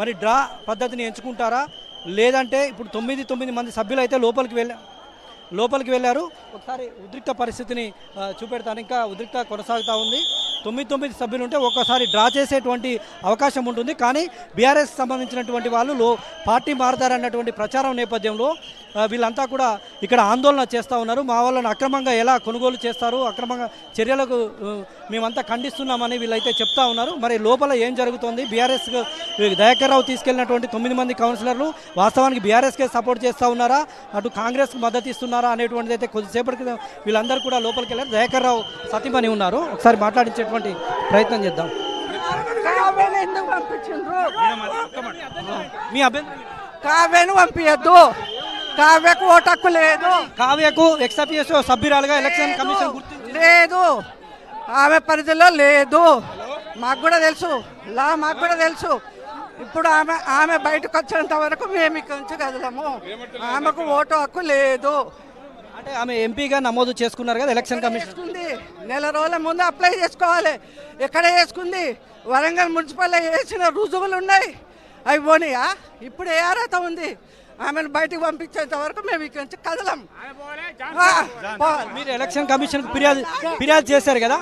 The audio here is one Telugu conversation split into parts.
మరి డ్రా పద్ధతిని ఎంచుకుంటారా? లేదంటే ఇప్పుడు తొమ్మిది తొమ్మిది మంది సభ్యులు అయితే లోపలికి వెళ్ళా లోపలికి వెళ్ళారు. ఒకసారి ఉద్రిక్త పరిస్థితిని చూపెడతాను. ఇంకా ఉద్రిక్త కొనసాగుతూ ఉంది. తొమ్మిది తొమ్మిది సభ్యులు ఉంటే ఒక్కసారి డ్రా చేసేటువంటి అవకాశం ఉంటుంది. కానీ బీఆర్ఎస్ సంబంధించినటువంటి వాళ్ళు పార్టీ మారతారన్నటువంటి ప్రచారం నేపథ్యంలో వీళ్ళంతా కూడా ఇక్కడ ఆందోళన చేస్తూ ఉన్నారు. మా వాళ్ళని అక్రమంగా ఎలా కొనుగోలు చేస్తారు అక్రమంగా చర్యలకు మేమంతా ఖండిస్తున్నామని వీళ్ళైతే చెప్తా ఉన్నారు. మరి లోపల ఏం జరుగుతోంది? బీఆర్ఎస్ దయాకర్ రావు తీసుకెళ్ళినటువంటి తొమ్మిది మంది కౌన్సిలర్లు వాస్తవానికి బీఆర్ఎస్కే సపోర్ట్ చేస్తూ ఉన్నారా? అటు కాంగ్రెస్కి మద్దతు ఇస్తున్నారా? అనేటువంటిది అయితే కొద్దిసేపటి క్రితం వీళ్ళందరూ కూడా లోపలికి వెళ్ళారు దయాకర్ రావు సతీమణి ఉన్నారు. ఒకసారి మాట్లాడించేటువంటి ప్రయత్నం చేద్దాం. కావ్యను ఎందుకు పంపించిండ్రు మీ కావ్యను పంపించద్దు కావ్యకు ఓటక్కు లేదు. కావ్యకు ఎక్స్ఎఫ్ఎస్ సభ్యురాలుగా ఎలక్షన్ కమిషన్ లేదు. ఆమె పరిధిలో లేదు. మాకు కూడా తెలుసు. లా మాకు కూడా తెలుసు. ఇప్పుడు ఆమె ఆమె బయటకు వచ్చేంత వరకు మేము ఇక్కడి నుంచి కదలము. ఆమెకు ఓటు హక్కు లేదు. అంటే ఆమె ఎంపీగా నమోదు చేసుకున్నారు కదా ఎలక్షన్ కమిషన్. నెల రోజుల ముందు అప్లై చేసుకోవాలి. ఎక్కడ చేసుకుంది వరంగల్ మున్సిపల్ వేసిన రుజువులు ఉన్నాయి. అవి పోనీయా? ఇప్పుడు ఏ అర్హత ఉంది? ఆమెను బయటికి పంపించేంత వరకు మేము ఇక్కడి నుంచి కదలం. మీరు ఎలక్షన్ కమిషన్ ఫిర్యాదు ఫిర్యాదు చేశారు కదా?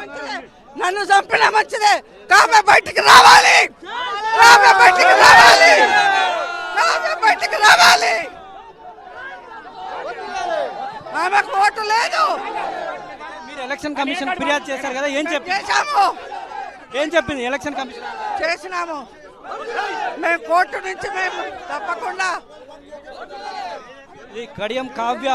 నన్ను చంపినా మంచిదే. కామె బయటికి రావాలి. కామె బయటికి రావాలి. కామె బయటికి రావాలి. ఆమెకు ఓటు లేదు. ఎలక్షన్ కమిషన్ ఫిర్యాదు చేశారు కదా ఏం చెప్పి చేశాము. ఏం చెప్పింది ఎలక్షన్ కమిషన్? చేసినాము. మేము కోర్టు నుంచి మేము తప్పకుండా ఈ కడియం కావ్య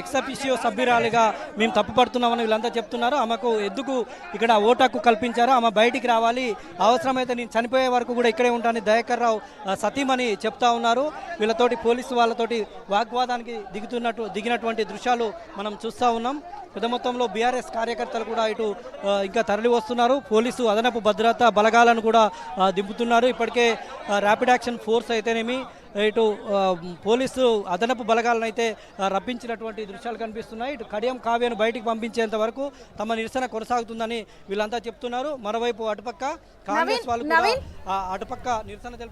ఎక్సపిషియో సభ్యురాలిగా మేము తప్పుపడుతున్నామని వీళ్ళంతా చెప్తున్నారు. ఆమెకు ఎందుకు ఇక్కడ ఓటాకు కల్పించారో ఆమె బయటికి రావాలి. అవసరమైతే నేను చనిపోయే వరకు కూడా ఇక్కడే ఉంటానని దయాకర్ రావు సతీమణి చెప్తా ఉన్నారు. వీళ్ళతోటి పోలీసు వాళ్ళతోటి వాగ్వాదానికి దిగుతున్నట్టు దిగినటువంటి దృశ్యాలు మనం చూస్తూ ఉన్నాం. పెద్ద మొత్తంలో బీఆర్ఎస్ కార్యకర్తలు కూడా ఇటు ఇంకా తరలి వస్తున్నారు. పోలీసు అదనపు భద్రతా బలగాలను కూడా దింపుతున్నారు. ఇప్పటికే ర్యాపిడ్ యాక్షన్ ఫోర్స్ అయితేనేమి ఇటు పోలీసు అదనపు బలగాలను అయితే రప్పించినటువంటి దృశ్యాలు కనిపిస్తున్నాయి. ఇటు కడియం కావ్యను బయటికి పంపించేంత వరకు తమ నిరసన కొనసాగుతుందని వీళ్ళంతా చెప్తున్నారు. మరోవైపు అటుపక్క కాంగ్రెస్ వాళ్ళు అటుపక్క నిరసన తెలుపు